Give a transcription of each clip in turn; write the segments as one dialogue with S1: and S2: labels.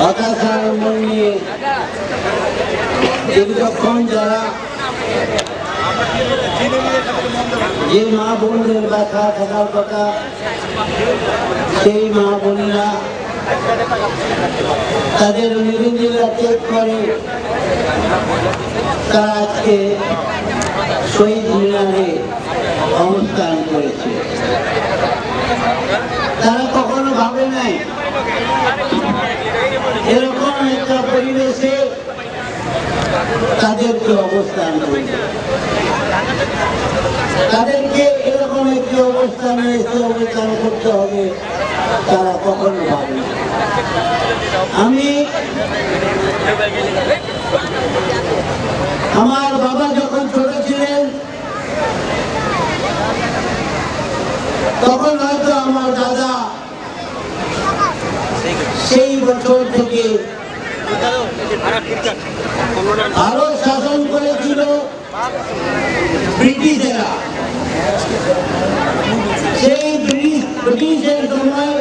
S1: মন নিয়ে দীর্ঘক্ষণ যারা যে মা বোনদের ব্যথা থাকার কথা সেই মা বোনেরা তাদের নিজেরা চেক করে তারা আজকে শহীদ মিনারে অবস্থান করেছে তারা কখনো ভাবে নাই। এরকম একটা পরিবেশে তাদেরকে অবস্থান তাদেরকে এরকম একটি অবস্থানে এসে অবস্থান করতে হবে, তারা কখনো ভাবে আমি আমার বাবা যখন ছোট ছিলেন, তখন হয়তো আমার দাদা বছর থেকে ভারত শাসন করেছিল ব্রিটিশেরা। সেই ব্রিটিশ ব্রিটিশের সময়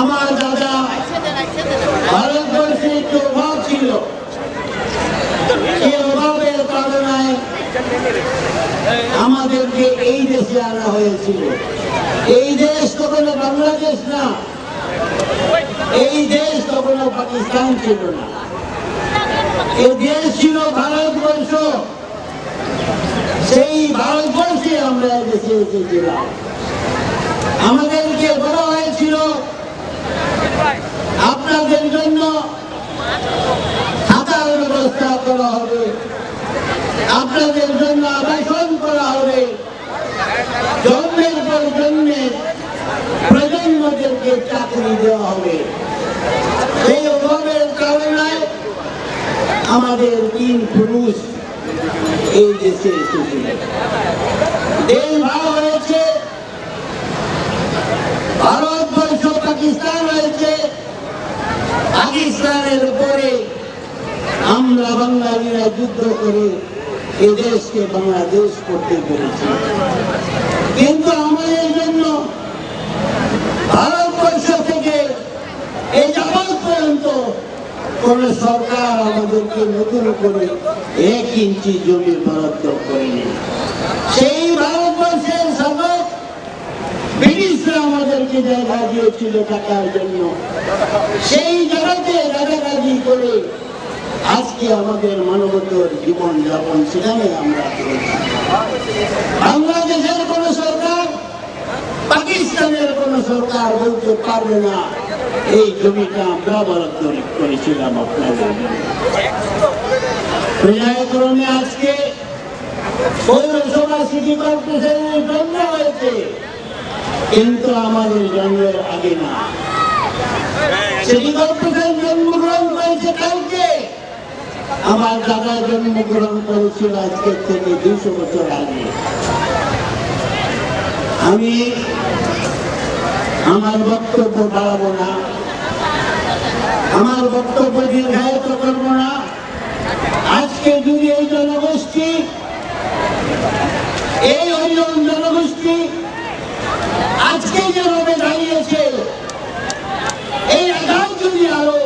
S1: আমার দাদা ভারতবর্ষে একটু অভাব ছিল। সেই অভাবের কারণে আমাদেরকে এই দেশে আনা হয়েছিল। এই দেশ কখনো বাংলাদেশ না। এই দেশ কখনো পাকিস্তান ছিল না। এই দেশ ছিল ভারতবর্ষ। সেই ভারতবর্ষে আমরা দেশে এসেছিলাম। আমাদেরকে বলা হয়েছিল, আপনাদের জন্য থাকার ব্যবস্থা করা হবে। আপনাদের জন্য আবাসন করা হবে। জন্মের পর জন্মের প্রজন্মদেরকে চাকরি দেওয়া হবে সেই অভাবের কারণে আমাদের তিন পুরুষ এই দেশে এসেছিল। দেশ হয়েছে, ভারতবর্ষ পাকিস্তান হয়েছে, পাকিস্তানের উপরে আমরা বাঙালিরা যুদ্ধ করে এ দেশকে বাংলাদেশ করতে পেরেছি। কিন্তু আমাদের জন্য ভারতবর্ষ কোন সরকার আমাদেরকে নতুন করে এক ইঞ্চি জমি বরাদ্দ করেনি। সেই ভারতবর্ষের শাসক ব্রিটিশরা আমাদেরকে জায়গা দিয়েছিল টাকার জন্য। সেই জায়গাতে রাজারাজি করে আজকে আমাদের মানবতর জীবন যাপন সেখানে আমরা বাংলাদেশের কোন সরকার, পাকিস্তানের কোন সরকার বলতে পারবে না। এই জমিটা আমরা বরাদ্দ করেছিলাম আপনাদের। আজকে কিন্তু আমাদের জন্মের আগে না। আমার দাদা জন্মগ্রহণ করেছিল আজকের থেকে দুশো বছর আগে। আমি আমার বক্তব্য বাড়াবো না। আমার বক্তব্য দীর্ঘায়িত করব না। আজকে যদি এই জনগোষ্ঠী, এই হরিজন জনগোষ্ঠী আজকে যেভাবে দাঁড়িয়েছে, এই আঘাত যদি আরও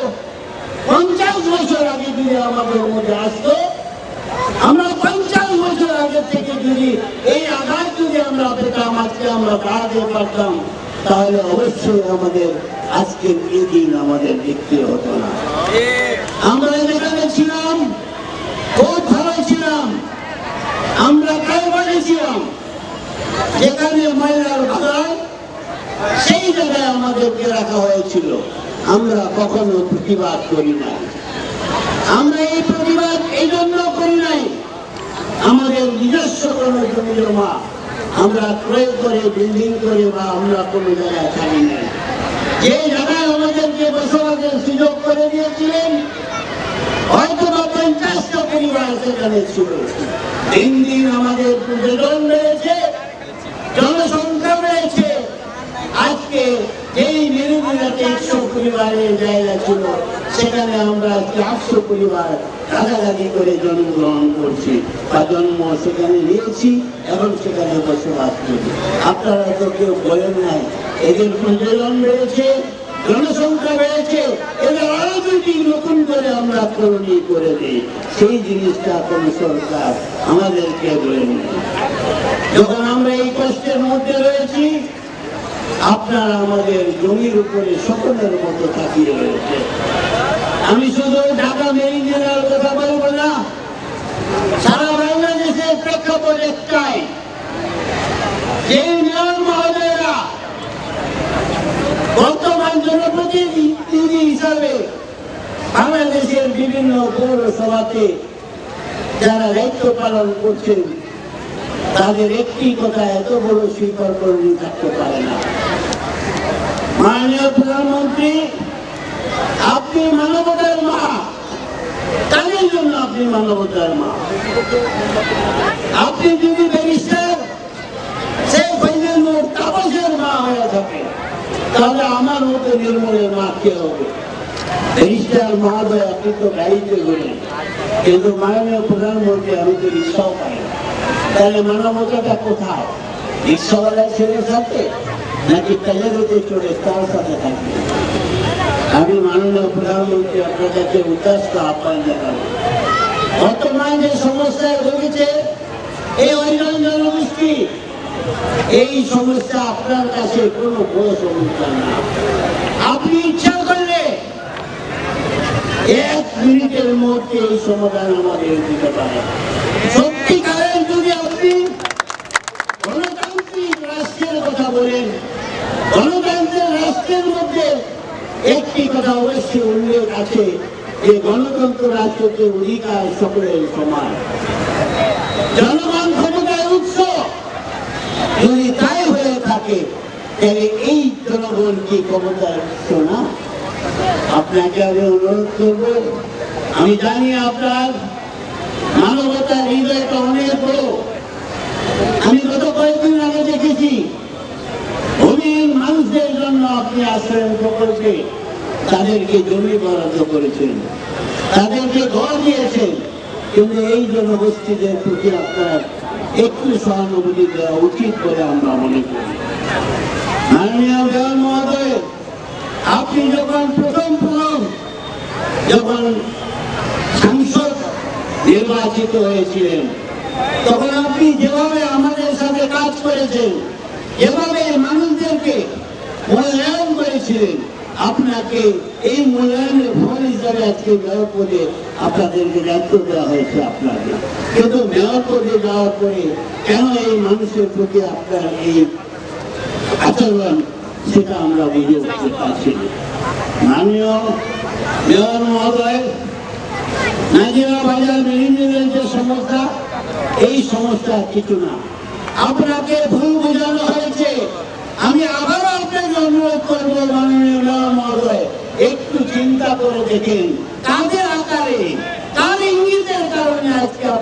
S1: পঞ্চাশ বছর আগে যদি আমাদের মধ্যে আসতো, আমরা পঞ্চাশ বছর আগে থেকে যদি এই আঘাত যদি আমরা পেতাম, আজকে আমরা দাঁড়াতে পারতাম। তাহলে অবশ্যই আমাদের আজকের এই দিন আমাদের দেখতে হতো না। আমরা যেখানে ছিলাম ছিলাম? আমরা কারবারে ছিলাম, যেখানে বাগান সেই জায়গায় আমাদেরকে রাখা হয়েছিল। আমরা কখনো প্রতিবাদ করি না আমরা এই প্রতিবাদ এই জন্য করি নাই। আমাদের নিজস্ব কোনো জমি জমা আমরা ক্রয় করে, বিল্ডিং করে বা আমরা কোনো জায়গায় ছাড়ি নাই। যে জায়গায় আমাদেরকে বসবাসের সুযোগ করে দিয়েছিলেন হয়তো বা পঞ্চাশটা পরিবার সেখানে ছিল। দিন দিন আমাদের প্রযোজন রয়েছে, জনসংখ্যা রয়েছে। আজকে এই নিরুবিরাতে একশো পরিবারের জায়গা ছিল সেখানে আমরা চারশো পরিবার দাগাদাগি করে জন্মগ্রহণ করছি বা জন্ম সেখানে নিয়েছি এবং সেখানে বসবাস করি। আপনারা তো কেউ বলেন নাই, এদের প্রজন রয়েছে, জনসংখ্যা রয়েছে, এদের আরও দুইটি নতুন করে আমরা করণীয় করে দিই। সেই জিনিসটা কোন সরকার আমাদেরকে বলে বলেন। যখন আমরা এই কষ্টের মধ্যে রয়েছি আপনারা আমাদের জমির উপরে সকলের মতো তাকিয়ে রয়েছে। আমি শুধু ঢাকা মেরিনের কথা বলব না, সারা বাংলাদেশের প্রেক্ষাপট একটাই, যে মহোদয়রা বর্তমান জনপ্রতিনিধি হিসাবে বাংলাদেশের বিভিন্ন পৌরসভাতে যারা দায়িত্ব পালন করছেন তাদের একটি কথা এত বড় স্বীকার করে থাকতে পারে না। মাননীয় প্রধানমন্ত্রী, আপনি মানবতার মা। তাদের জন্য আপনি মানবতার মা? আপনি যদি ব্যারিস্টার সেই ফৈজের মোট তাপসের মা হয়ে থাকে, তাহলে আমার মতো নির্মলের মা কে হবে? ব্যারিস্টার মহোদয়, আপনি তো গাড়িতে ঘুরেন। কিন্তু মাননীয় প্রধানমন্ত্রী, আমি তো রিক্সাও পাই না। তাহলে মানবতাটা কোথায়? রিক্সাওয়ালার ছেলের সাথে নাকি প্যালেরোতে চড়ে তার সাথে থাকবে? আমি মাননীয় প্রধানমন্ত্রী আপনার কাছে আহ্বান জানাব। বর্তমান যে সমস্যায় ভুগেছে এই অঞ্চল জনগোষ্ঠী এই সমস্যা আপনার কাছে কোনো বড় সমস্যা না। আপনি ইচ্ছা করলে এক মিনিটের মধ্যে এই সমাধান আমাদের দিতে পারে সত্যিকারের গণতান্ত্রিক রাষ্ট্রের কথা বলেন গণতন্ত্রের রাষ্ট্রের মধ্যে একটি কথা অবশ্যই উল্লেখ আছে যে গণতন্ত্র রাষ্ট্রতে অধিকার সকলের সমান। জনগণ ক্ষমতায় উৎস, যদি তাই হয়ে থাকে, তাহলে এই জনগণ কি ক্ষমতায় উৎস না? আপনাকে আমি অনুরোধ করব, আমি জানি আপনার মানবতার হৃদয়টা অনেক বড়। গত কয়েকদিন আগে দেখেছি। ভূমিহীন মানুষদের জন্য আপনি আশ্রয় প্রকল্পে তাদেরকে জমি বরাদ্দ করেছেন। তাদেরকে ঘর দিয়েছেন। কিন্তু এই জনগোষ্ঠীদের প্রতি আপনার একটু সহানুভূতি দেওয়া উচিত বলে আমরা মনে করি। মহোদয়, আপনি যখন প্রথম প্রথম যখন সাংসদ নির্বাচিত হয়েছিলেন তখন আপনি যেভাবে আমাদের সাথে কাজ করেছেন, যেভাবে মানুষদেরকে মূল্যায়ন করেছিলেন, আপনাকে এই মূল্যায়নের ফল হিসাবে আজকে মেয়র পদে আপনাদেরকে দায়িত্ব দেওয়া হয়েছে আপনাকে। কিন্তু মেয়র পদে যাওয়ার পরে কেন এই মানুষের প্রতি আপনার এই আচরণ, সেটা আমরা বুঝে উঠতে পারছি মাননীয় মেয়র মহোদয়, নাজিরা বাজার মেরিনের যে সমস্যা কিছু না। আপনাকে ভুল বোঝানো হয়েছে। আমি আবারও আপনাকে অনুরোধ করব, মাননীয় মহোদয়, একটু চিন্তা করে দেখেন। কাজে